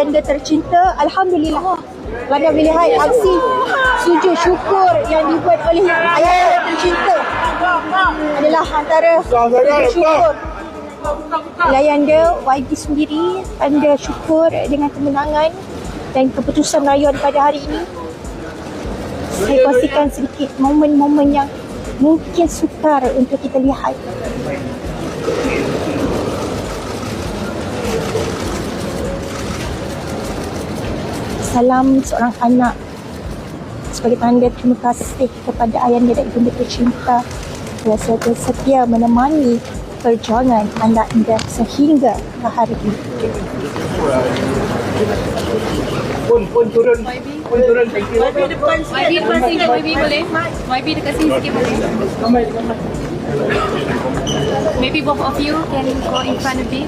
ayah anda tercinta. Alhamdulillah. Anda melihat aksi sujud syukur yang dibuat oleh ayah anda tercinta adalah antara sujud syukur Ayah anda, YB sendiri, anda syukur dengan kemenangan dan keputusan rayuan pada hari ini. Saya kongsikan sedikit momen-momen yang mungkin sukar untuk kita lihat. Salam seorang anak sebagai tanda terima kasih kepada ayah anda dan ibunda tercinta yang selalu setia menemani perjuangan anak anda sehingga ke hari ini. Pun pun turun pun turun thank you. YB depan sikit YB boleh YB dekat sini sikit boleh Ramai ramai. Maybe both of you can go in front a bit